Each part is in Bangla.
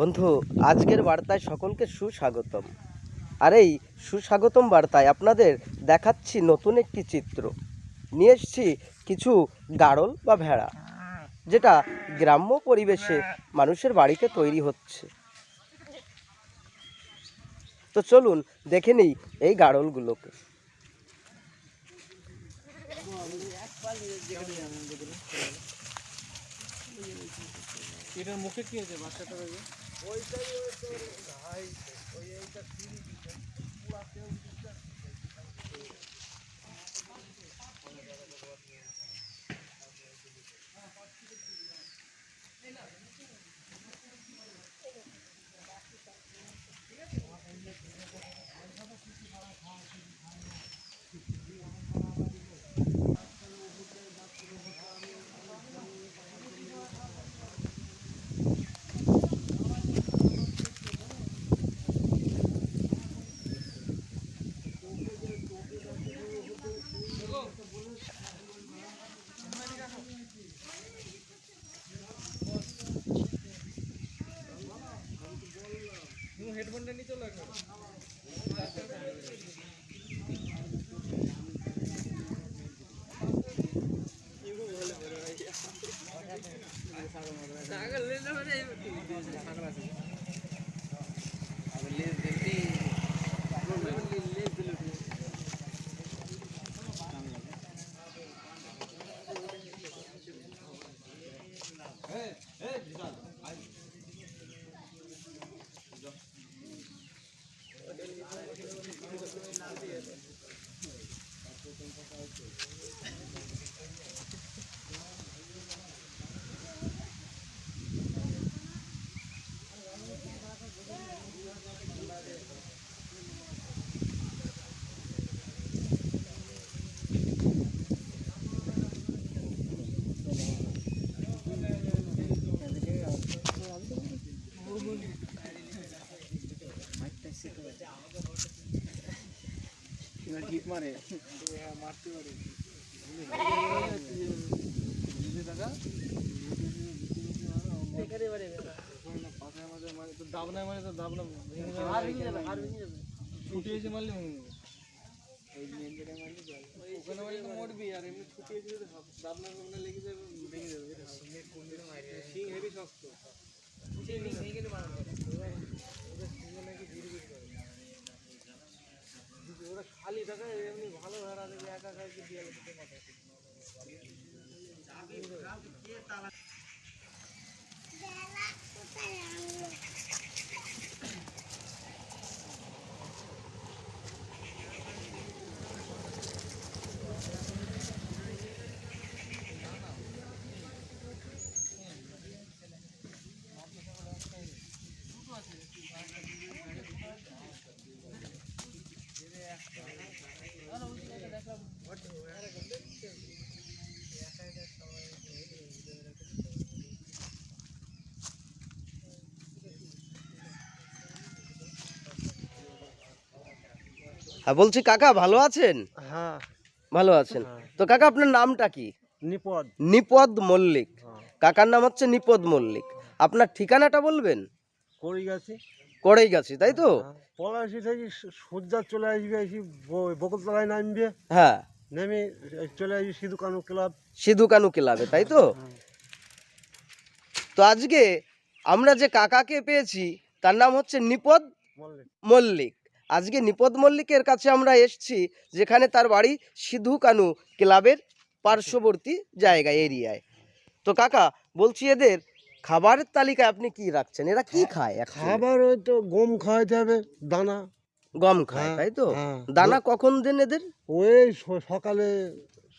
বন্ধু, আজকের বার্তায় সকলকে সুস্বাগতম। আর এই সুস্বাগতম বার্তায় আপনাদের দেখাচ্ছি নতুন একটি চিত্র। নিয়ে এসছি কিছু গাড়ল বা ভেড়া, যেটা গ্রাম্য পরিবেশে মানুষের বাড়িতে তৈরি হচ্ছে। তো চলুন দেখে নিই এই গাড়লগুলোকে এটার মুখে কি আছে? বাচ্চাটার ওই যে? তুমি ছাগল এবার ঢিপ মারে হ্যাঁ, মারতে পারে বুঝে টাকা পাখায় মাঝে মারে তো দাবনায় মারে তো দাবনা ভেঙে যাবে আর ভেঙে যাবে আর ভেঙে যাবে ছুটি এসে মারলে ভেঙে যাবে ওই মেন যেটা মারলে জল ওখানে মারলে তো মরবি আর এমনি ছুটি এসে যদি দাবনা ফাবনা লেগে যাবে ভেঙে যাবে এটা শিং হেভি শক্ত ভেঙে গেলে মারা যাবে ওদের শিঙে নাকি ভিড় করে খালি এমনি ভালো ভেড়া দেবে একা একা কি দিয়ে দিতে হ্যাঁ বলছি কাকা ভালো আছেন? হ্যাঁ। ভালো আছেন। তো কাকা আপনার নামটা কি? নিপদ। নিপদ মল্লিক। কাকার নাম হচ্ছে নিপদ মল্লিক। আপনার ঠিকানাটা বলবেন? করি গেছি করেই গেছি তাই তো পলাশি থেকে সূর্যা চলে আসবে বকুলতলায় নামবে। হ্যাঁ। নেমে চলে আসবে সিধু কানু ক্লাব। সিধু কানু ক্লাবে তাই তো? তো আজকে আমরা যে কাকাকে পেয়েছি তার নাম হচ্ছে নিপদ মল্লিক। মল্লিক। আজকে নিপদ মল্লিকের কাছে আমরা এসেছি যেখানে তার বাড়ি সিধু কানু ক্লাবের পার্শ্ববর্তী জায়গা এরিয়ায়। তো কাকা বলছি এদের খাবারের তালিকায় আপনি কি রাখছেন? এরা কি খায় খাবার ওই তো গম খাওয়াইতে হবে দানা। গম খায় হ্যাঁ, তাই তো? হ্যাঁ। দানা কখন দেন এদের? ওই সকালে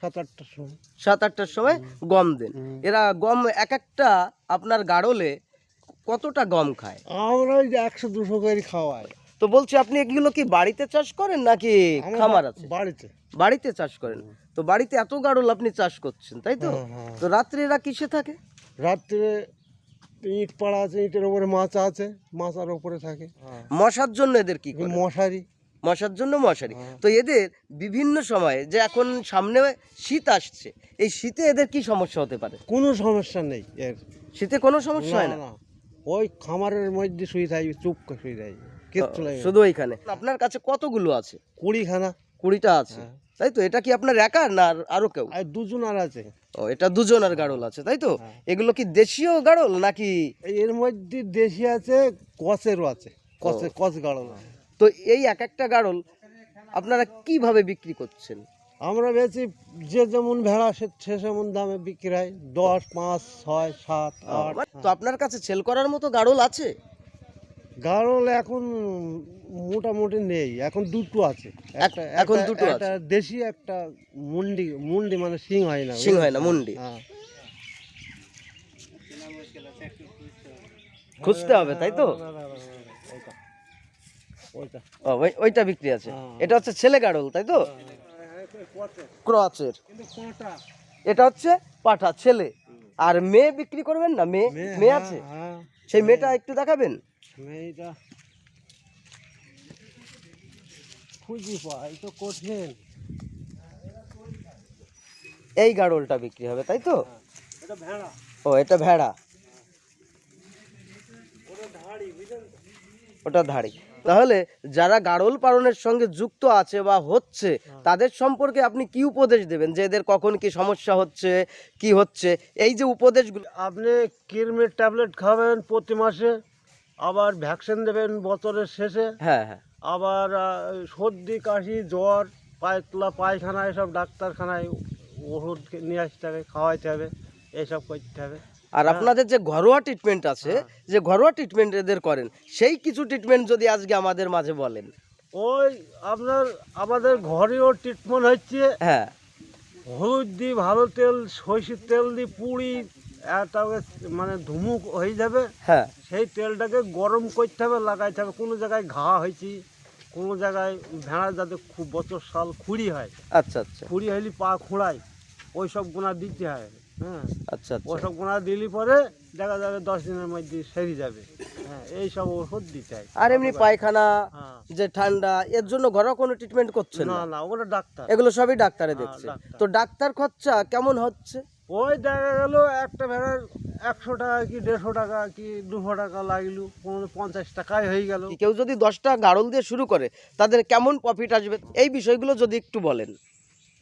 সাত আটটার সময়। সাত আটটার সময় গম দেন। এরা গম এক একটা আপনার গাড়লে কতটা গম খায়? আমরা ওই যে একশো দুশো করে খাওয়াই। তো বলছি আপনি এগুলো কি বাড়িতে চাষ করেন নাকি খামার আছে? বাড়িতে। বাড়িতে চাষ করেন। তো বাড়িতে এত গাড়ল আপনি চাষ করছেন তাই তো? হ্যাঁ, হ্যাঁ। তো রাত্রে এরা কিসে থাকে? রাত্রে ইট পাড়া আছে ইটের উপরে মাচা আছে মাচার উপরে থাকে। মশার জন্য এদের কি মশারি। মশার জন্য মশারি। হ্যাঁ। তো এদের বিভিন্ন সময়ে যে এখন সামনে শীত আসছে এই শীতে এদের কি সমস্যা হতে পারে? কোনো সমস্যা নেই এর। শীতে কোনো সমস্যা হয় না। ওই খামারের মধ্যে শুয়ে থাকবে চুপ করে শুয়ে থাকবে। কিচ্ছু শুধু ওইখানে। আপনার কাছে কতগুলো আছে? কুড়িখানা। কুড়িটা আছে। হ্যাঁ। তাই তো? এটা কি আপনার একার না আর আরও কেউ? আর দুজন আর আছে। ও এটা দুজনের গাড়ল আছে তাই তো? হ্যাঁ। এগুলো কি দেশীয় গাড়ল নাকি এর মধ্যে দেশি আছে কচেরও আছে। কচে কচ গাড়ল তো এই এক একটা গাড়ল আপনারা কীভাবে বিক্রি করছেন? আমরা বেশি যে যেমন ভেড়া সে সে সেমন দামে বিক্রি হয়। দশ পাঁচ ছয় সাত আট তো আপনার কাছে সেল করার মতো গাড়ল আছে? গাড়ল এখন মোটামুটি নেই এখন দুটো আছে। একটা এখন দুটো একটা দেশি একটা মুন্ডি মুন্ডি মানে সিং হয় না সিং হয় না মুন্ডি। হ্যাঁ। খুঁজতে হবে তাই তো? ওইটা। ওইটা। ওই- ওইটা বিক্রি আছে। হ্যাঁ। এটা হচ্ছে ছেলে গাড়ল তাই তো? ক্রচের। এটা হচ্ছে পাঠা ছেলে। আর মেয়ে বিক্রি করবেন না? মেয়ে মেয়ে আছে? হ্যাঁ। সেই মেয়েটা একটু দেখাবেন? মেয়েটা খুঁজি পাই তো কঠিন। এই গাড়লটা বিক্রি হবে তাই তো? এটা ভেড়া। ও এটা ভেড়া। ওটা ধাড়ি তাহলে যারা গাড়ল পালনের সঙ্গে যুক্ত আছে বা হচ্ছে তাদের সম্পর্কে আপনি কি উপদেশ দেবেন? যে এদের কখন কি সমস্যা হচ্ছে কি হচ্ছে? এই যে উপদেশগুলো আপনি কিরমির ট্যাবলেট খাবেন প্রতি মাসে? আবার ভ্যাকসিন দেবেন বছরের শেষে। হ্যাঁ হ্যাঁ। আবার সর্দি কাশি জ্বর পায়তলা পায়খানা এসব ডাক্তারখানায় ওষুধ নিয়ে আসতে হবে খাওয়াইতে হবে এইসব করতে হবে। আর আপনাদের যে ঘরোয়া ট্রিটমেন্ট আছে যে ঘরোয়া ট্রিটমেন্ট এদের করেন সেই কিছু ট্রিটমেন্ট যদি আজকে আমাদের মাঝে বলেন। ওই আপনার আমাদের ঘরেও ট্রিটমেন্ট হচ্ছে হ্যাঁ। হলুদ দিয়ে ভালো তেল সরষের তেল দিয়ে পুড়ি তাকে মানে ধুমুক হয়ে যাবে। হ্যাঁ। সেই তেলটাকে গরম করতে হবে লাগাইতে হবে। কোনো জায়গায় ঘা হয়েছে কোনো জায়গায় ভেড়া যাতে খুব বছর সাল খুঁড়ি হয়। আচ্ছা আচ্ছা। খুঁড়ি হইলে পা খুঁড়ায় ওই সব গুণা দিতে হয় হ্যাঁ। আচ্ছা আচ্ছা। ওসব গুণা দিলে পরে দেখা যাবে দশ দিনের মধ্যে সেরে যাবে। হ্যাঁ এই সব ওষুধ দিতে হয়। আর এমনি পায়খানা হ্যাঁ। যে ঠান্ডা এর জন্য ঘরোয়া কোনো ট্রিটমেন্ট করছেন না না? ওটা ডাক্তার। এগুলো সবই ডাক্তারে হ্যাঁ, দেখছে। তো ডাক্তার খরচা কেমন হচ্ছে? ওই দেখা গেল একটা ভেড়ার একশো টাকা কি দেড়শো টাকা কি দুশো টাকা লাগল কোনো পঞ্চাশ টাকায় হয়ে গেল। কেউ যদি দশটা গাড়ল দিয়ে শুরু করে তাদের কেমন প্রফিট আসবে? এই বিষয়গুলো যদি একটু বলেন।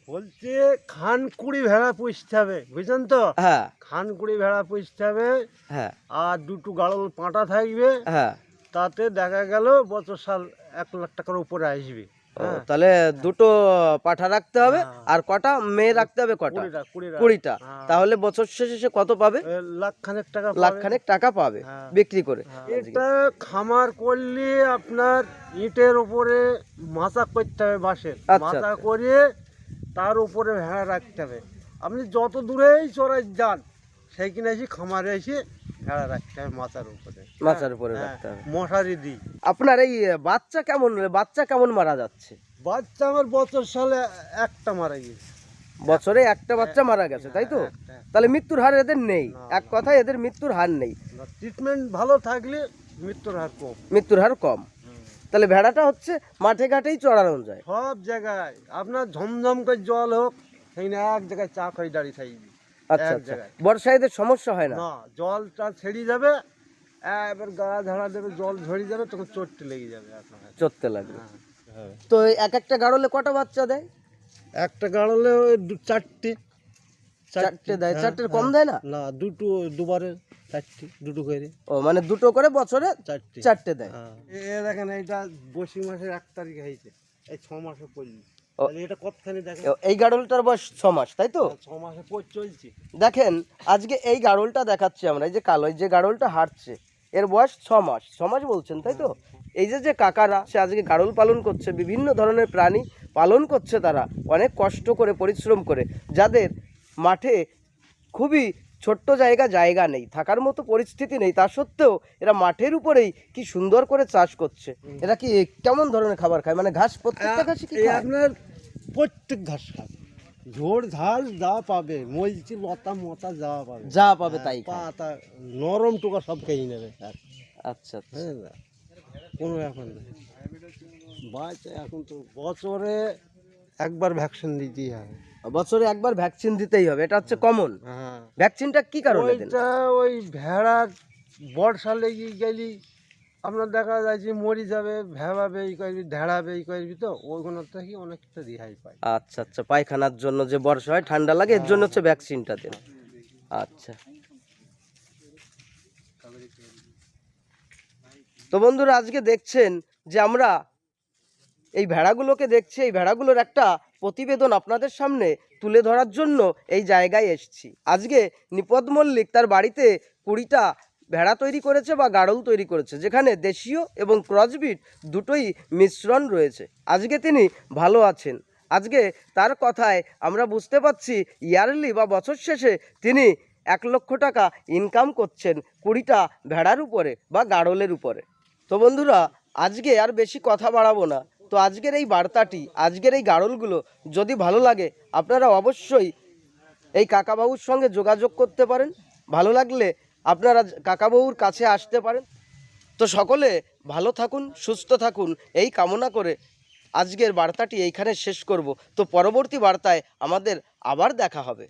বলছে খান কুড়ি ভেড়া পুষতে হবে বুঝছেন তো? হ্যাঁ। খান কুড়ি ভেড়া পুষতে হবে হ্যাঁ। আর দুটো গাড়ল পাঁটা থাকবে হ্যাঁ। তাতে দেখা গেল বছর সাল এক লাখ টাকার উপরে আসবে। তাহলে দুটো পাঠা রাখতে হবে হ্যাঁ। আর কটা মেয়ে রাখতে হবে কটা কুড়িটা হ্যাঁ। তাহলে বছর শেষে সে কত পাবে এ, লাখ খানেক টাকা পাবে। লাখ খানেক টাকা পাবে হ্যাঁ। বিক্রি করে হ্যাঁ। এটা খামার করলে আপনার ইটের উপরে মাচা করতে হবে বাঁশের আচ্ছা, মাচা আচ্ছা। করে তার উপরে ভেড়া রাখতে হবে আপনি যত দূরেই চড়াই যান সেইখানে এসে খামারে এসে ভেড়া রাখতে হবে মাচার উপরে। উপরে হ্যাঁ, রাখতে হবে। মশারি দিই। আপনার এই বাচ্চা কেমন বাচ্চা কেমন মারা যাচ্ছে? বাচ্চা আমার বছর সালে একটা মারা গেছে বছরে একটা বাচ্চা মারা গেছে তাই তো? তাহলে মৃত্যুর হার এদের নেই। এক কথায় এদের মৃত্যুর হার নেই। ট্রিটমেন্ট ভালো থাকলে মৃত্যুর হার কম। মৃত্যুর হার কম। তাহলে ভেড়াটা হচ্ছে মাঠে ঘাটেই চড়ানো যায়। সব জায়গায়। আপনার ঝমঝম করে জল হোক সেইখানে এক জায়গায় চা করে দাঁড়িয়ে থাকবে আচ্ছা আচ্ছা। এদের সমস্যা হয় না? না জলটা ছেড়ে যাবে এবার গা ঝাড়া দেবে জল ঝরে যাবে তখন চোটটি লেগে যাবে চড়তে লাগবে। হ্যাঁ। তো এক একটা গাড়লে কটা বাচ্চা দেয়? একটা গাড়লে চারটে। চারটে দেয়। হ্যাঁ, চারটের কম হ্যাঁ। দেয় না? না দুটো দুবারে চারটে দুটো করে। ও মানে দুটো করে বছরে চারটে। চারটে দেয়। হ্যাঁ। এ দেখেন এইটা বৈশাখ মাসের এক তারিখে হয়েছে। এই ছ মাসে পড়লি। এই গাড়লটার বয়স ছ মাস তাই তো? দেখেন আজকে এই গাড়লটা দেখাচ্ছি আমরা এই যে কালো এই যে গাড়লটা হাঁটছে এর বয়স ছ মাস ছ মাস বলছেন তাই তো? এই যে যে কাকারা সে আজকে গাড়ল পালন করছে বিভিন্ন ধরনের প্রাণী পালন করছে তারা অনেক কষ্ট করে পরিশ্রম করে যাদের মাঠে খুবই ছোট্ট জায়গা জায়গা নেই থাকার মতো পরিস্থিতি নেই তা সত্ত্বেও এরা মাঠের উপরেই কি সুন্দর করে চাষ করছে। এরা কি কেমন ধরনের খাবার খায়? মানে ঘাস প্রত্যেকটা কি? আপনার প্রত্যেক ঘাস খাবে। ঝোড় ঝাল যা পাবে মলচি লতা মতা যা পাবে। যা পাবে তাই পাতা নরম টুকা সব খেয়ে নেবে। আর, আচ্ছা আচ্ছা। হ্যাঁ কোনো ব্যাপার নেই বাচ্চা এখন তো বছরে একবার ভ্যাকসিন দিতেই হবে। বছরে একবার ভ্যাকসিন দিতেই হবে এটা হচ্ছে কমন। হ্যাঁ। ভ্যাকসিনটা কি কারণে ওইটা ওই ভেড়ার বর্ষা লেগে গেলি আপনার দেখা যায় যে মরি যাবে, ভেবাবে, এই করবি ঢেড়াবে, এই করবি তো ওইগুলোর থেকে অনেকটা রেহাই পাই আচ্ছা আচ্ছা পায়খানার জন্য যে বর্ষা হয়, ঠান্ডা লাগে, এর জন্য হচ্ছে ভ্যাকসিনটা দেন। আচ্ছা। তো বন্ধুরা, আজকে দেখছেন যে আমরা এই ভেড়াগুলোকে দেখছি, এই ভেড়াগুলোর একটা প্রতিবেদন আপনাদের সামনে তুলে ধরার জন্য এই জায়গায় এসেছি। আজকে নিপদ মল্লিক তার বাড়িতে কুড়িটা ভেড়া তৈরি করেছে বা গাড়ল তৈরি করেছে, যেখানে দেশীয় এবং ক্রসবিট দুটোই মিশ্রণ রয়েছে। আজকে তিনি ভালো আছেন। আজকে তার কথায় আমরা বুঝতে পারছি, ইয়ারলি বা বছর শেষে তিনি এক লক্ষ টাকা ইনকাম করছেন কুড়িটা ভেড়ার উপরে বা গাড়লের উপরে। তো বন্ধুরা, আজকে আর বেশি কথা বাড়াবো না। তো আজকের এই বার্তাটি, আজকের এই গাড়লগুলো যদি ভালো লাগে, আপনারা অবশ্যই এই কাকাবাবুর সঙ্গে যোগাযোগ করতে পারেন। ভালো লাগলে আপনারা কাকাবউর কাছে আসতে পারেন। তো সকলে ভালো থাকুন, সুস্থ থাকুন, এই কামনা করে আজকের বার্তাটি এইখানে শেষ করব। তো পরবর্তী বার্তায় আমাদের আবার দেখা হবে।